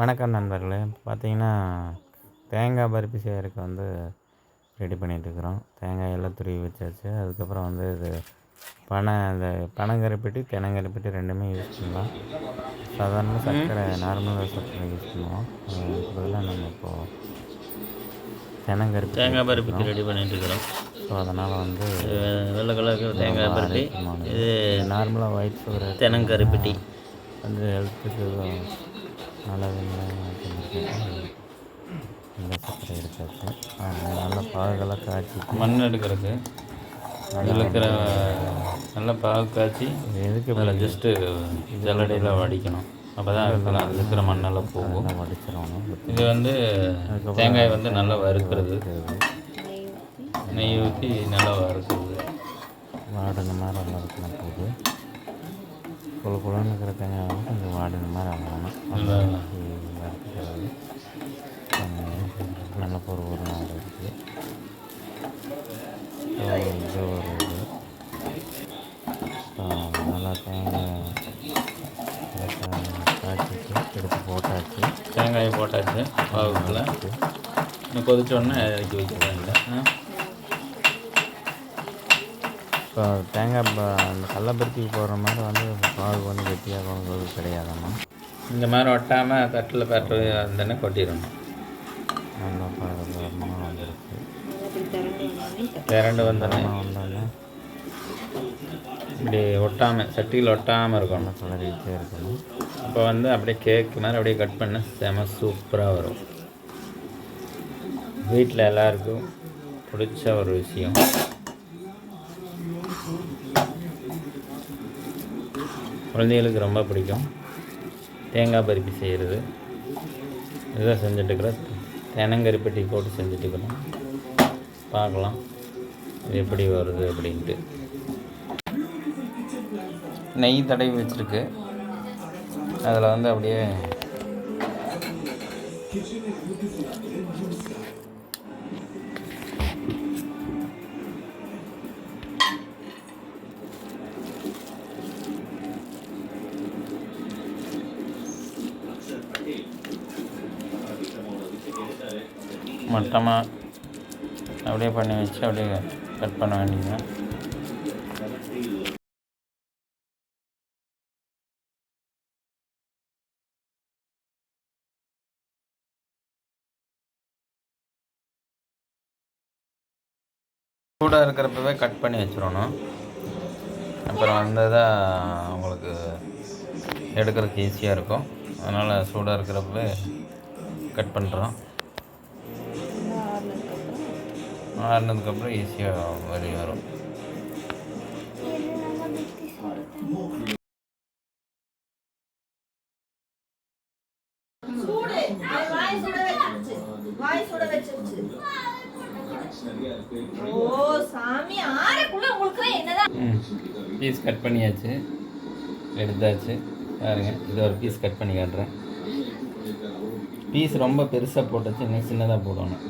வணக்கம் நண்பர்களே. பார்த்தீங்கன்னா தேங்காய் பருப்பி செய்யறதுக்கு வந்து ரெடி பண்ணிகிட்ருக்குறோம் தேங்காய் எல்லாம் துருவி வச்சாச்சு. அதுக்கப்புறம் வந்து இது பனை இந்த பனங்கருப்பட்டி தெனங்கருப்பட்டி ரெண்டுமே யூஸ் பண்ணலாம். சாதாரண சர்க்கரை நார்மலாக சர்க்கரை யூஸ் பண்ணுவோம். பதிலாக நம்ம இப்போது தெனங்கருப்பி தேங்காய் பருப்பிக்கு ரெடி பண்ணிட்டு இருக்கிறோம் ஸோ அதனால் வந்து வெள்ளை கலருக்கு தேங்காய் பருப்பி. இது நார்மலாக ஒயிட் சுகர் தெனங்கருப்பட்டி வந்து ஹெல்த்துக்கு நல்லதுன்னு இந்த அது நல்லா பாகெல்லாம் காய்ச்சி மண் எடுக்கிறது. அதில் இருக்கிற நல்ல பாகு காய்ச்சி எதுக்கு அதில் ஜஸ்ட்டு ஜல்லடையில் வடிக்கணும். அப்போ தான் இருக்கலாம் அதில் இருக்கிற மண்ணெல்லாம் போகும். வடிச்சிடணும். இது வந்து தேங்காய் வந்து நல்லா வறுக்கிறது. நெய் ஊற்றி நல்லா வறுக்கிறது. வாடின மாதிரி நல்லா இருக்கணும் போது. குழு குழுன்னு இருக்கிற தேங்காய் வந்து கொஞ்சம் வாடின மாதிரி ஆகணும். நல்லா வறுக்கிறது நல்ல ஒரு நாள் இருக்குது ஸோ இது ஒரு இது. ஸோ நல்லா தேங்காய் காய்ச்சிட்டு எடுத்து போட்டாச்சு. தேங்காயை போட்டாச்சு பாகுக்குள்ள. இன்னும் கொதிச்ச உடனே இறக்கி வைக்க இல்லை இப்போ தேங்காய் அந்த கடலப்பருத்திக்கு போடுற மாதிரி வந்து பாகு வந்து கெட்டியாகிறது கிடையாதம்மா. இந்த மாதிரி ஒட்டாமல் தட்டில் பட்டு இருந்தேன்னு கொட்டிடணும். நல்லா பாகமாக வந்துருக்கு. திரண்டு வந்தோடனே. வந்தோடனே. இப்படி ஒட்டாமல் சட்டியில் ஒட்டாமல் இருக்கணும். கிளறிட்டே இருக்கணும். அப்போ வந்து அப்படியே கேக் மாதிரி அப்படியே கட் பண்ண செம சூப்பராக வரும். வீட்டில் எல்லாருக்கும் பிடிச்ச ஒரு விஷயம். குழந்தைகளுக்கு ரொம்ப பிடிக்கும். தேங்காய் பருப்பி செய்கிறது இதுதான் செஞ்சுட்டுருக்குறோம் தெனங்கரிப்பட்டி போட்டு செஞ்சுட்டுருக்குறோம் பார்க்கலாம். இது எப்படி வருது அப்படின்ட்டு. நெய் தடவி வச்சுருக்கு. அதில் வந்து அப்படியே மட்டமாக அப்படியே பண்ணி வச்சு அப்படியே கட் பண்ண வேண்டியது சூடாக இருக்கிறப்பவே கட் பண்ணி வச்சிடணும். அப்புறம் வந்ததாக உங்களுக்கு எடுக்கிறதுக்கு ஈஸியாக இருக்கும். அதனால் சூடாக இருக்கிறப்பவே கட் பண்ணுறோம் ஆறுனதுக்கப்புறம் ஈஸியாக வெளியே வரும். பீஸ் கட் பண்ணியாச்சு. எடுத்தாச்சு. பாருங்க இது ஒரு பீஸ் கட் பண்ணி காட்டுறேன். பீஸ் ரொம்ப பெருசாக போட்டுச்சு இன்னும் சின்னதாக போடணும்.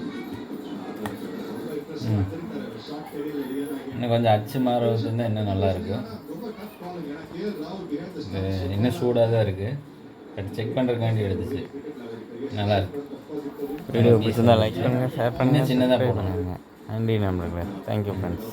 இன்னும் கொஞ்சம் அச்சு மாற வச்சுருந்தா இன்னும் நல்லா இருக்கும் இன்னும் சூடாக தான் இருக்குது பட் செக் பண்ணுறதுக்காண்டி எடுத்துச்சு. நல்லா இருக்கு வீடியோ பிடிச்சிருந்தா லைக் பண்ணுங்கள் ஷேர் பண்ணுங்கள் சின்னதாக பண்ணுங்கள் நன்றி நண்பர்களே. Thank you friends